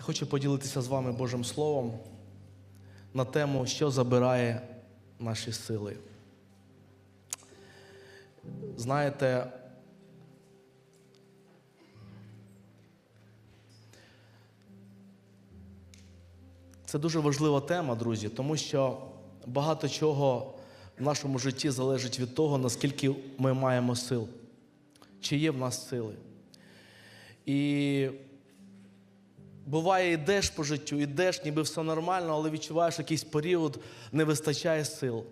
Я хочу поділитися з вами Божим Словом на тему, що забирає наші сили. Знаєте, це дуже важлива тема, друзі, тому що багато чого в нашому житті залежить від того, наскільки ми маємо сил, чи є в нас сили. І буває, йдеш по життю, йдеш, ніби все нормально, але відчуваєш якийсь період, не вистачає сил.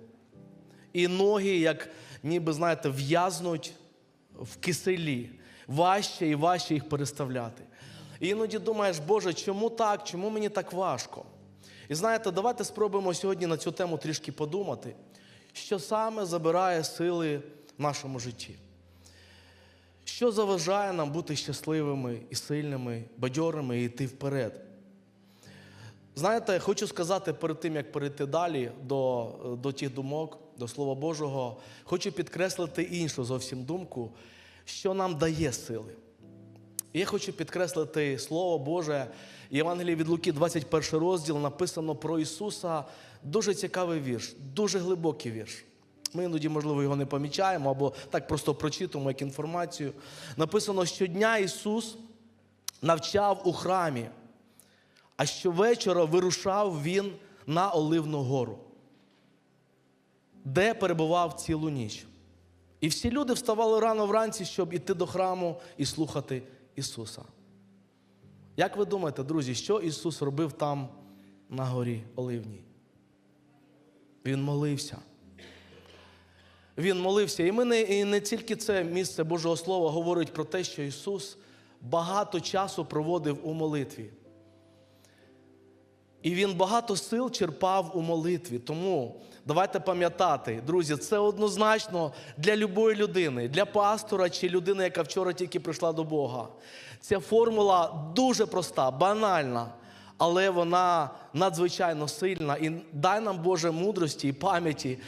І ноги, як ніби, знаєте, в'язнуть в киселі. Важче і важче їх переставляти. І іноді думаєш, Боже, чому так? Чому мені так важко? І знаєте, давайте спробуємо сьогодні на цю тему трішки подумати, що саме забирає сили в нашому житті. Що заважає нам бути щасливими і сильними, бадьорими і йти вперед? Знаєте, хочу сказати перед тим, як перейти далі до, до тих думок, до Слова Божого, хочу підкреслити іншу зовсім думку, що нам дає сили. Я хочу підкреслити Слово Боже. Євангелії від Луки, 21 розділ, написано про Ісуса. Дуже цікавий вірш, дуже глибокий вірш. Ми іноді, можливо, його не помічаємо або так просто прочитуємо як інформацію. Написано, щодня Ісус навчав у храмі, а щовечора вирушав Він на Оливну гору, де перебував цілу ніч. І всі люди вставали рано вранці, щоб іти до храму і слухати Ісуса. Як ви думаєте, друзі, що Ісус робив там на горі Оливній? Він молився. Він молився. І ми не, і не тільки це місце Божого Слова говорить про те, що Ісус багато часу проводив у молитві. І Він багато сил черпав у молитві. Тому давайте пам'ятати, друзі, це однозначно для любої людини, для пастора чи людини, яка вчора тільки прийшла до Бога. Ця формула дуже проста, банальна, але вона надзвичайно сильна. І дай нам Боже мудрості і пам'яті.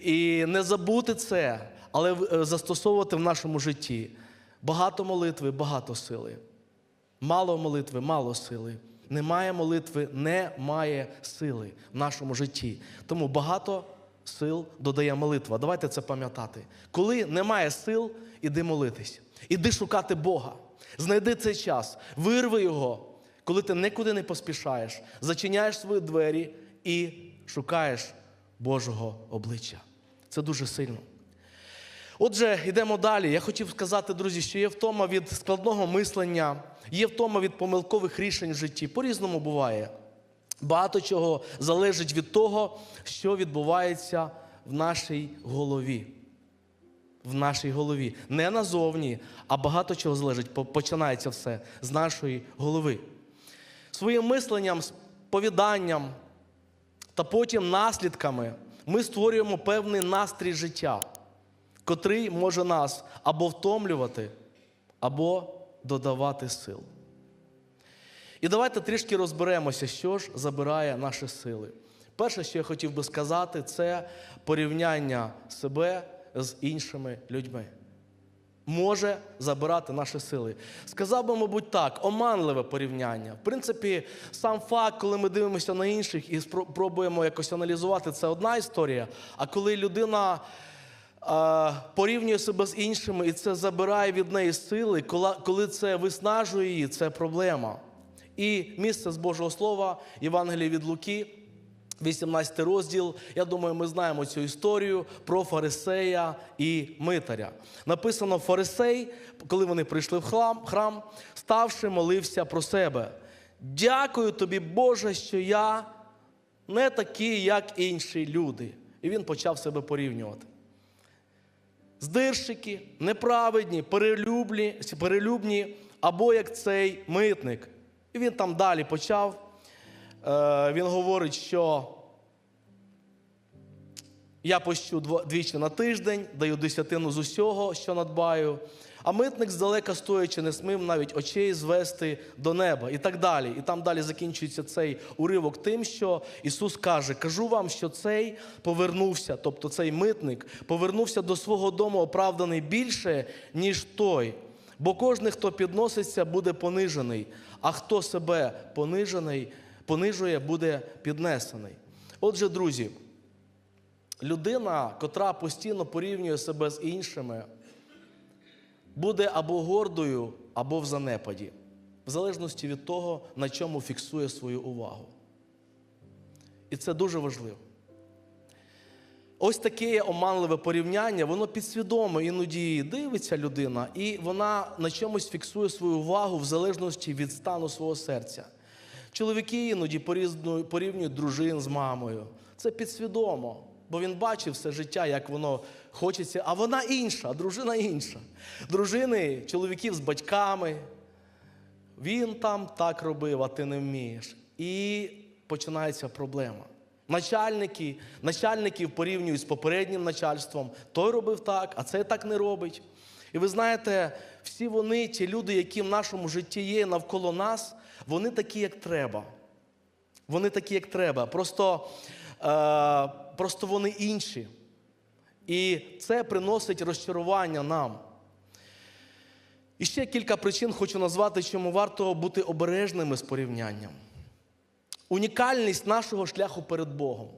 І не забути це, але е, застосовувати в нашому житті. Багато молитви, багато сили. Мало молитви, мало сили. Немає молитви, немає сили в нашому житті. Тому багато сил додає молитва. Давайте це пам'ятати. Коли немає сил, іди молитись. Іди шукати Бога. Знайди цей час, вирви його, коли ти нікуди не поспішаєш, зачиняєш свої двері і шукаєш Божого обличчя. Це дуже сильно. Отже, йдемо далі. Я хотів сказати, друзі, що є втома від складного мислення, є втома від помилкових рішень в житті. По-різному буває. Багато чого залежить від того, що відбувається в нашій голові. В нашій голові. Не назовні, а багато чого залежить. Починається все з нашої голови. Своїм мисленням, сповіданням та потім наслідками ми створюємо певний настрій життя котрий може нас або втомлювати, або додавати сил. І давайте трішки розберемося, що ж забирає наші сили. Перше, що я хотів би сказати, це порівняння себе з іншими людьми. Може забирати наші сили. Сказав би, мабуть, так, оманливе порівняння. В принципі, сам факт, коли ми дивимося на інших і спро- пробуємо якось аналізувати, це одна історія. А коли людина а, порівнює себе з іншими і це забирає від неї сили, коли це виснажує її, це проблема. І місце з Божого Слова, Євангелія від Луки, 18 розділ. Я думаю, ми знаємо цю історію про фарисея і митаря. Написано: Фарисей, коли вони прийшли в храм, ставши, молився про себе. Дякую тобі, Боже, що я не такий, як інші люди. І він почав себе порівнювати. Здирщики, неправедні, перелюбні, перелюбні, або як цей митник. І він там далі почав. Е, Він говорить, що я пощу двічі на тиждень, даю десятину з усього, що надбаю. А митник здалека стоячи, не смив навіть очей звести до неба і так далі. І там далі закінчується цей уривок тим, що Ісус каже: кажу вам, що цей повернувся, тобто цей митник, повернувся до свого дому оправданий більше, ніж той. Бо кожен, хто підноситься, буде понижений, а хто себе понижений, понижує, буде піднесений. Отже, друзі, людина, котра постійно порівнює себе з іншими, буде або гордою, або в занепаді, в залежності від того, на чому фіксує свою увагу. І це дуже важливо. Ось таке оманливе порівняння, воно підсвідомо іноді дивиться людина, і вона на чомусь фіксує свою увагу в залежності від стану свого серця. Чоловіки іноді порівнюють дружин з мамою. Це підсвідомо, бо він бачив все життя, як воно хочеться, а вона інша, дружина інша. Дружини, чоловіків з батьками. Він там так робив, а ти не вмієш. І починається проблема. Начальники, начальників порівнюють з попереднім начальством. Той робив так, а цей так не робить. І ви знаєте, всі вони, ті люди, які в нашому житті є навколо нас, вони такі, як треба. Вони такі, як треба. Просто, е, просто вони інші. І це приносить розчарування нам. І ще кілька причин хочу назвати, чому варто бути обережними з порівнянням. Унікальність нашого шляху перед Богом.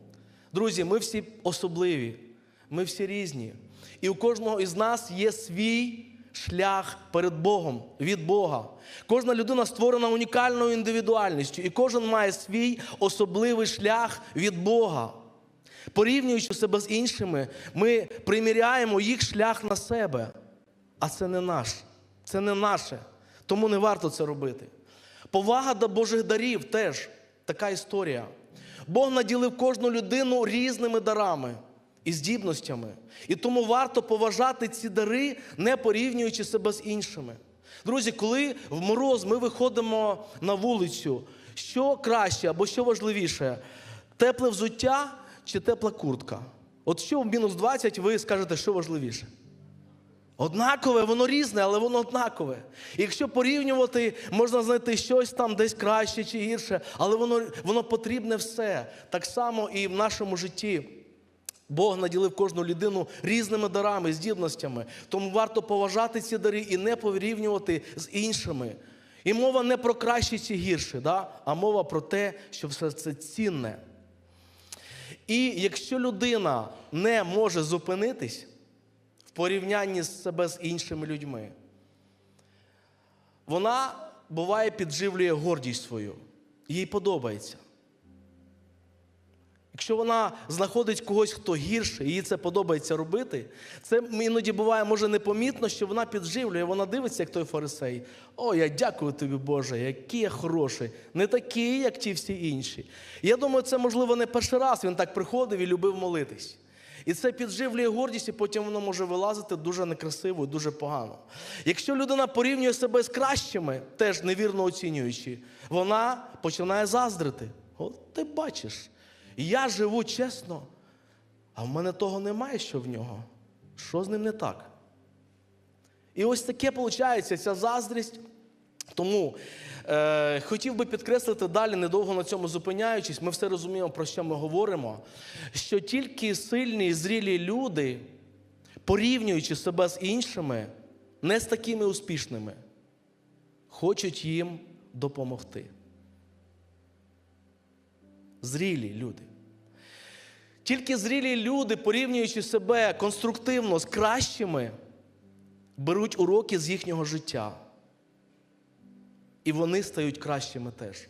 Друзі, ми всі особливі, ми всі різні. І у кожного із нас є свій шлях перед Богом, від Бога. Кожна людина створена унікальною індивідуальністю, і кожен має свій особливий шлях від Бога. Порівнюючи себе з іншими, ми приміряємо їх шлях на себе. А це не наш, це не наше. Тому не варто це робити. Повага до Божих дарів теж така історія. Бог наділив кожну людину різними дарами і здібностями. І тому варто поважати ці дари, не порівнюючи себе з іншими. Друзі, коли в мороз ми виходимо на вулицю, що краще або що важливіше? Тепле взуття чи тепла куртка? От що в мінус 20 ви скажете, що важливіше? Однакове, воно різне, але воно однакове. І якщо порівнювати, можна знайти щось там десь краще чи гірше, але воно, воно потрібне все. Так само і в нашому житті. Бог наділив кожну людину різними дарами, здібностями. Тому варто поважати ці дари і не порівнювати з іншими. І мова не про краще чи гірше, да? а мова про те, що все це цінне. І якщо людина не може зупинитись в порівнянні з себе з іншими людьми, вона буває підживлює гордість свою. Їй подобається. Якщо вона знаходить когось, хто гірше, їй це подобається робити, це іноді буває, може, непомітно, що вона підживлює, вона дивиться, як той фарисей. О, я дякую тобі, Боже, який я хороший, не такий, як ті всі інші. Я думаю, це, можливо, не перший раз він так приходив і любив молитись. І це підживлює гордість, і потім воно може вилазити дуже некрасиво і дуже погано. Якщо людина порівнює себе з кращими, теж невірно оцінюючи, вона починає заздрити. От ти бачиш. Я живу чесно, а в мене того немає, що в нього. Що з ним не так? І ось таке виходить, ця заздрість. Тому е, хотів би підкреслити далі, недовго на цьому зупиняючись, ми все розуміємо, про що ми говоримо. Що тільки сильні і зрілі люди, порівнюючи себе з іншими, не з такими успішними, хочуть їм допомогти зрілі люди. Тільки зрілі люди, порівнюючи себе конструктивно з кращими, беруть уроки з їхнього життя. І вони стають кращими теж.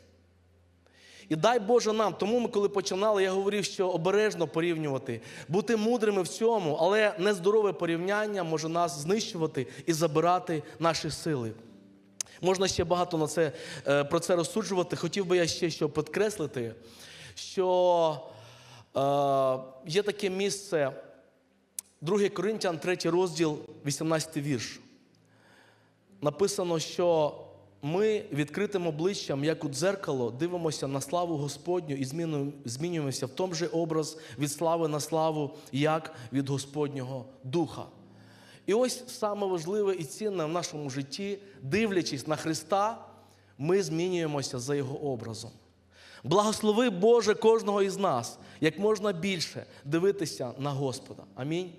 І дай Боже нам, тому ми, коли починали, я говорив, що обережно порівнювати, бути мудрими в цьому, але нездорове порівняння може нас знищувати і забирати наші сили. Можна ще багато на це, е, про це розсуджувати. Хотів би я ще що підкреслити, що є таке місце, 2 Коринтян, 3 розділ, 18 вірш. Написано, що ми відкритим обличчям, як у дзеркало, дивимося на славу Господню і змінюємося в тому же образ від слави на славу, як від Господнього Духа. І ось саме важливе і цінне в нашому житті, дивлячись на Христа, ми змінюємося за Його образом. Благослови Боже кожного із нас, як можна більше дивитися на Господа. Амінь.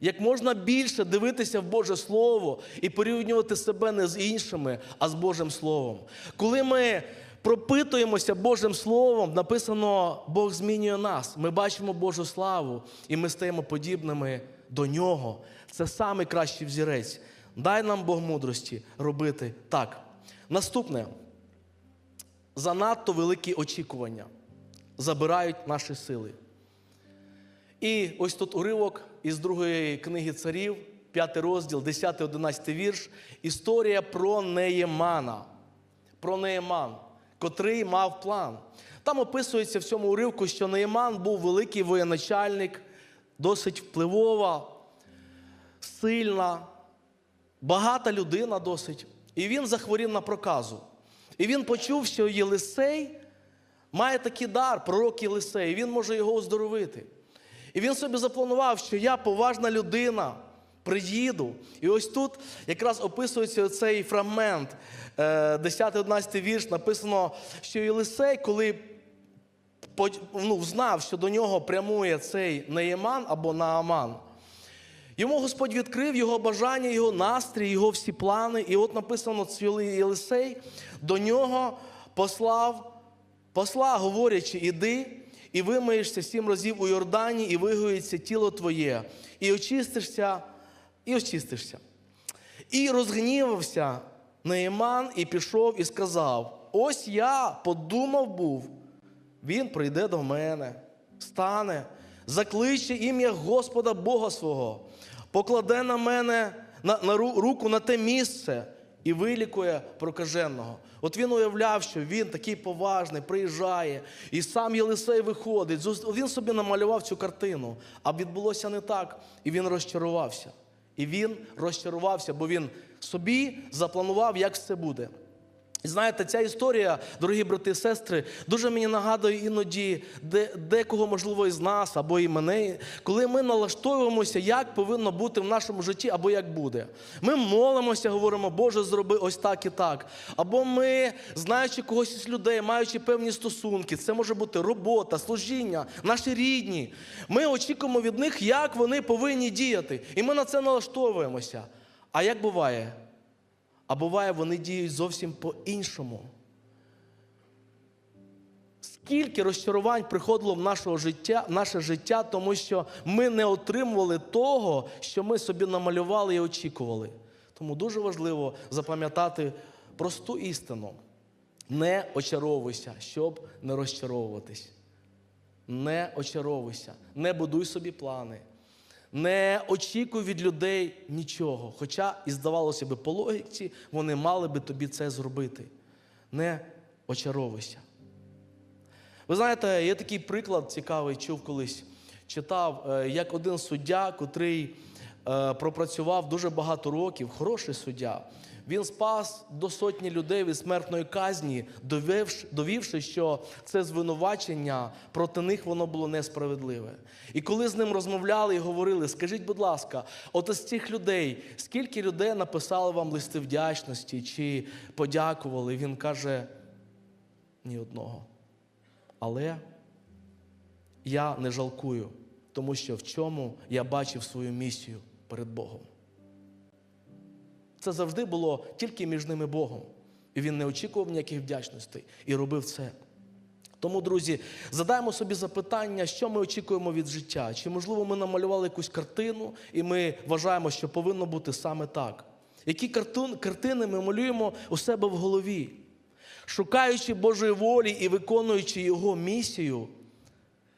Як можна більше дивитися в Боже Слово і порівнювати себе не з іншими, а з Божим Словом. Коли ми пропитуємося Божим Словом, написано, Бог змінює нас. Ми бачимо Божу славу, і ми стаємо подібними до Нього. Це найкращий взірець. Дай нам Бог мудрості робити так. Наступне занадто великі очікування забирають наші сили. І ось тут уривок із другої книги царів, п'ятий розділ, 10-11 вірш. Історія про Неємана. Про Неєман, котрий мав план. Там описується в цьому уривку, що Неєман був великий воєначальник, досить впливова, сильна, багата людина досить. І він захворів на проказу. І він почув, що Єлисей має такий дар, пророк Єлисей, і він може його оздоровити. І він собі запланував, що я поважна людина, приїду. І ось тут якраз описується цей фрагмент, 10-11 вірш, написано, що Єлисей, коли ну, знав, що до нього прямує цей Неєман або Нааман, Йому Господь відкрив його бажання, його настрій, його всі плани. І от написано, що Єлисей до нього послав посла, говорячи, іди і вимиєшся сім разів у Йордані, і вигоїться тіло твоє, і очистишся, і очистишся. І розгнівався Неєман і пішов і сказав: Ось я подумав був, він прийде до мене, стане, закличе ім'я Господа Бога свого, покладе на мене на, на руку на те місце і вилікує прокаженого. От він уявляв, що він такий поважний, приїжджає, і сам Єлисей виходить. Він собі намалював цю картину, а відбулося не так, і він розчарувався. І він розчарувався, бо він собі запланував, як все буде. Знаєте, ця історія, дорогі брати і сестри, дуже мені нагадує іноді декого, можливо, із нас або і мене, коли ми налаштовуємося, як повинно бути в нашому житті, або як буде. Ми молимося, говоримо, Боже, зроби ось так і так. Або ми, знаючи когось із людей, маючи певні стосунки, це може бути робота, служіння, наші рідні. Ми очікуємо від них, як вони повинні діяти. І ми на це налаштовуємося. А як буває? А буває, вони діють зовсім по-іншому. Скільки розчарувань приходило в наше життя, наше життя, тому що ми не отримували того, що ми собі намалювали і очікували. Тому дуже важливо запам'ятати просту істину. Не очаровуйся, щоб не розчаровуватись. Не очаровуйся, не будуй собі плани. Не очікуй від людей нічого. Хоча, і здавалося би, по логіці, вони мали би тобі це зробити. Не очаровуйся. Ви знаєте, є такий приклад цікавий, чув колись, читав, е, як один суддя, котрий е, пропрацював дуже багато років, хороший суддя. Він спас до сотні людей від смертної казні, довівши, що це звинувачення проти них воно було несправедливе. І коли з ним розмовляли і говорили, скажіть, будь ласка, от із цих людей, скільки людей написали вам листи вдячності чи подякували? Він каже, ні одного. Але я не жалкую, тому що в чому я бачив свою місію перед Богом. Це завжди було тільки між ними Богом. І він не очікував ніяких вдячностей і робив це. Тому, друзі, задаємо собі запитання, що ми очікуємо від життя. Чи, можливо, ми намалювали якусь картину, і ми вважаємо, що повинно бути саме так. Які картини ми малюємо у себе в голові? Шукаючи Божої волі і виконуючи Його місію,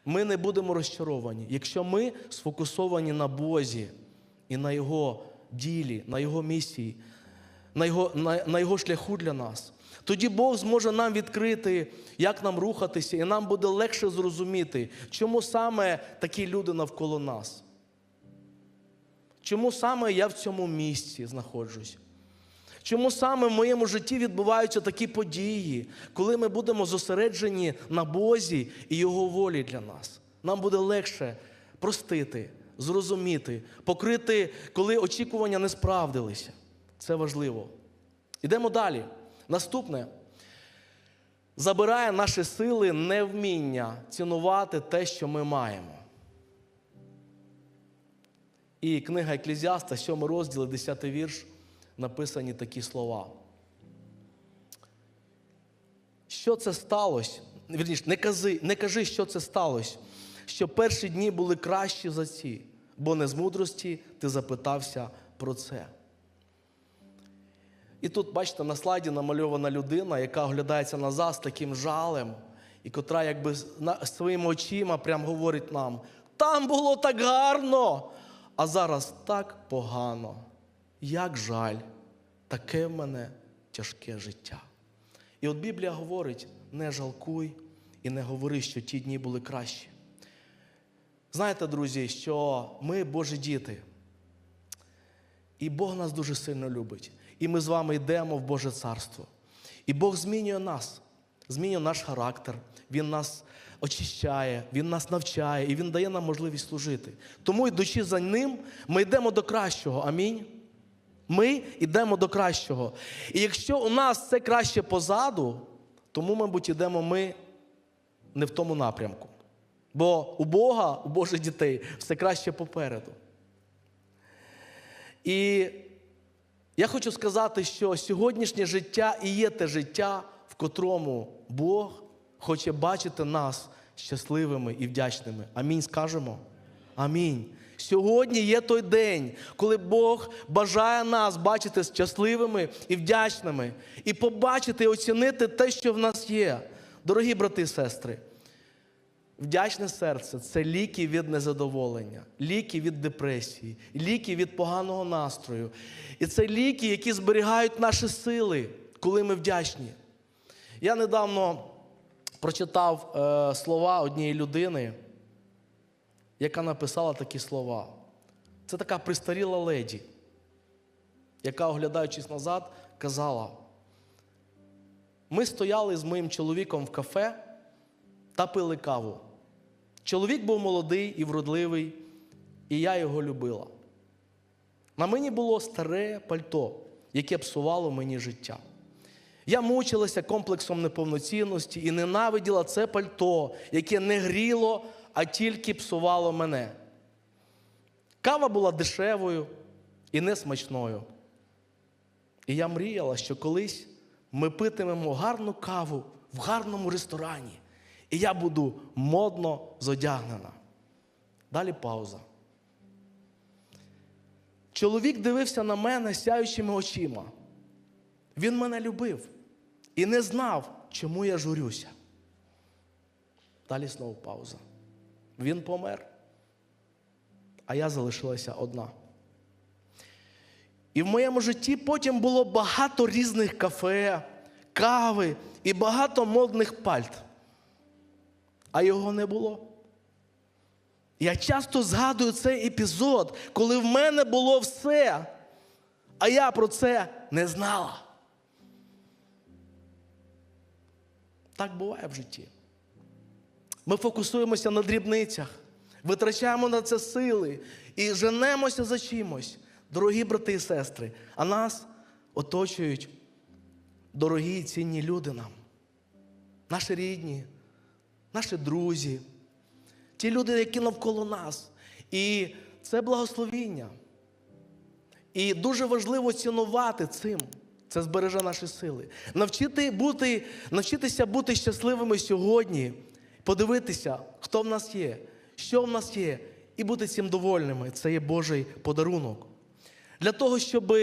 ми не будемо розчаровані, якщо ми сфокусовані на Бозі і на Його ділі, на Його місії, на Його, на, на Його шляху для нас. Тоді Бог зможе нам відкрити, як нам рухатися, і нам буде легше зрозуміти, чому саме такі люди навколо нас. Чому саме я в цьому місці знаходжусь? Чому саме в моєму житті відбуваються такі події, коли ми будемо зосереджені на Бозі і Його волі для нас? Нам буде легше простити, зрозуміти, покрити, коли очікування не справдилися. Це важливо. Йдемо далі. Наступне забирає наші сили невміння цінувати те, що ми маємо. І книга Еклезіаста, 7 розділ, 10 вірш, написані такі слова. Що це сталося? Вірніше, не кажи, не кажи, що це сталося, що перші дні були кращі за ці, бо не з мудрості ти запитався про це. І тут, бачите, на слайді намальована людина, яка оглядається назад з таким жалем, і котра якби своїми очима прям говорить нам: там було так гарно, а зараз так погано. Як жаль, таке в мене тяжке життя. І от Біблія говорить: не жалкуй і не говори, що ті дні були кращі. Знаєте, друзі, що ми Божі діти. І Бог нас дуже сильно любить. І ми з вами йдемо в Боже Царство. І Бог змінює нас, змінює наш характер. Він нас очищає, Він нас навчає і Він дає нам можливість служити. Тому, йдучи за ним, ми йдемо до кращого. Амінь. Ми йдемо до кращого. І якщо у нас це краще позаду, тому, мабуть, йдемо ми не в тому напрямку. Бо у Бога, у Божих дітей, все краще попереду. І я хочу сказати, що сьогоднішнє життя і є те життя, в котрому Бог хоче бачити нас щасливими і вдячними. Амінь скажемо. Амінь. Сьогодні є той день, коли Бог бажає нас бачити щасливими і вдячними, і побачити і оцінити те, що в нас є. Дорогі брати і сестри, Вдячне серце це ліки від незадоволення, ліки від депресії, ліки від поганого настрою. І це ліки, які зберігають наші сили, коли ми вдячні. Я недавно прочитав е, слова однієї людини, яка написала такі слова. Це така пристаріла леді, яка, оглядаючись назад, казала: ми стояли з моїм чоловіком в кафе та пили каву. Чоловік був молодий і вродливий, і я його любила. На мені було старе пальто, яке псувало мені життя. Я мучилася комплексом неповноцінності і ненавиділа це пальто, яке не гріло, а тільки псувало мене. Кава була дешевою і несмачною. І я мріяла, що колись ми питимемо гарну каву в гарному ресторані. І я буду модно зодягнена. Далі пауза. Чоловік дивився на мене сяючими очима. Він мене любив і не знав, чому я журюся. Далі знову пауза. Він помер, а я залишилася одна. І в моєму житті потім було багато різних кафе, кави і багато модних пальт а його не було. Я часто згадую цей епізод, коли в мене було все, а я про це не знала. Так буває в житті. Ми фокусуємося на дрібницях, витрачаємо на це сили і женемося за чимось, дорогі брати і сестри, а нас оточують дорогі і цінні люди нам, наші рідні, наші друзі, ті люди, які навколо нас. І це благословіння. І дуже важливо цінувати цим. Це збереже наші сили. Навчити бути, навчитися бути щасливими сьогодні, подивитися, хто в нас є, що в нас є, і бути цим довольними. Це є Божий подарунок. Для того, щоб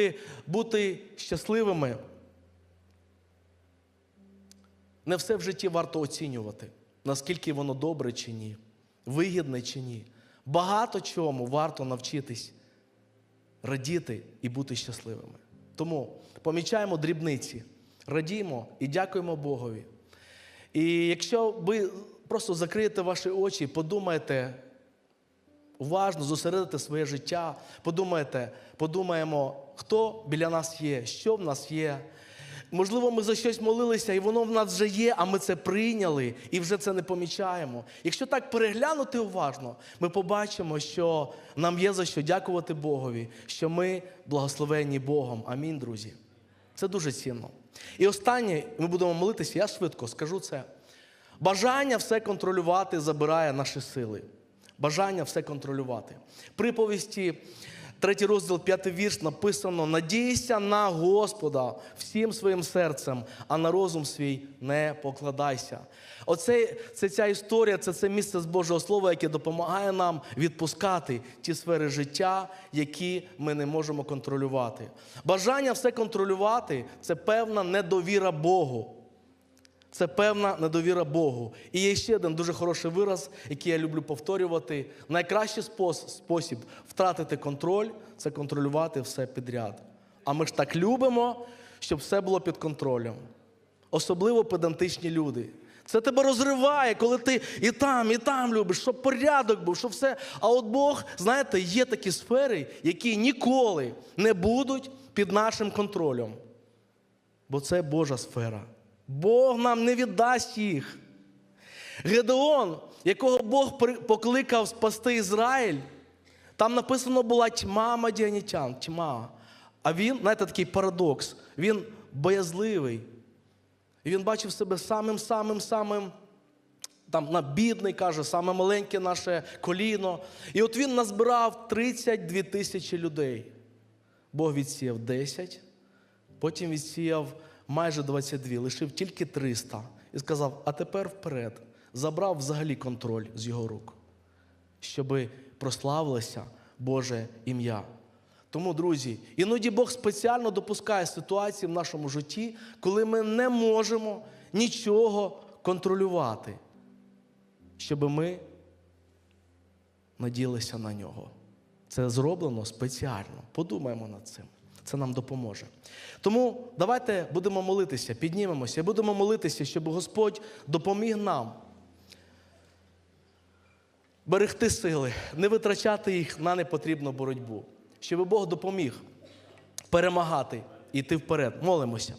бути щасливими, не все в житті варто оцінювати наскільки воно добре чи ні, вигідне чи ні. Багато чому варто навчитись радіти і бути щасливими. Тому помічаємо дрібниці, радіємо і дякуємо Богові. І якщо ви просто закриєте ваші очі, подумайте, уважно зосередите своє життя, подумайте, подумаємо, хто біля нас є, що в нас є. Можливо, ми за щось молилися, і воно в нас вже є, а ми це прийняли і вже це не помічаємо. Якщо так переглянути уважно, ми побачимо, що нам є за що дякувати Богові, що ми благословенні Богом. Амінь, друзі. Це дуже цінно. І останнє, ми будемо молитися, я швидко скажу це. Бажання все контролювати забирає наші сили. Бажання все контролювати. Приповісті, третій розділ, п'ятий вірш написано: надійся на Господа всім своїм серцем, а на розум свій не покладайся. Оце це ця історія, це це місце з Божого Слова, яке допомагає нам відпускати ті сфери життя, які ми не можемо контролювати. Бажання все контролювати це певна недовіра Богу. Це певна недовіра Богу. І є ще один дуже хороший вираз, який я люблю повторювати. Найкращий спос- спосіб втратити контроль це контролювати все підряд. А ми ж так любимо, щоб все було під контролем. Особливо педантичні люди. Це тебе розриває, коли ти і там, і там любиш, щоб порядок був, щоб все. А от Бог, знаєте, є такі сфери, які ніколи не будуть під нашим контролем. Бо це Божа сфера. Бог нам не віддасть їх. Гедеон, якого Бог покликав спасти Ізраїль, там написано була тьма мадіанітян, тьма. А він, знаєте, такий парадокс, він боязливий. І він бачив себе самим, самим, самим там на бідний, каже, саме маленьке наше коліно. І от він назбирав 32 тисячі людей. Бог відсіяв 10, потім відсіяв майже 22, лишив тільки 300. І сказав: а тепер вперед. Забрав взагалі контроль з його рук, щоб прославилося Боже ім'я. Тому, друзі, іноді Бог спеціально допускає ситуації в нашому житті, коли ми не можемо нічого контролювати, щоб ми наділися на нього. Це зроблено спеціально. Подумаємо над цим. Це нам допоможе. Тому давайте будемо молитися, піднімемося і будемо молитися, щоб Господь допоміг нам берегти сили, не витрачати їх на непотрібну боротьбу, щоб Бог допоміг перемагати і йти вперед. Молимося.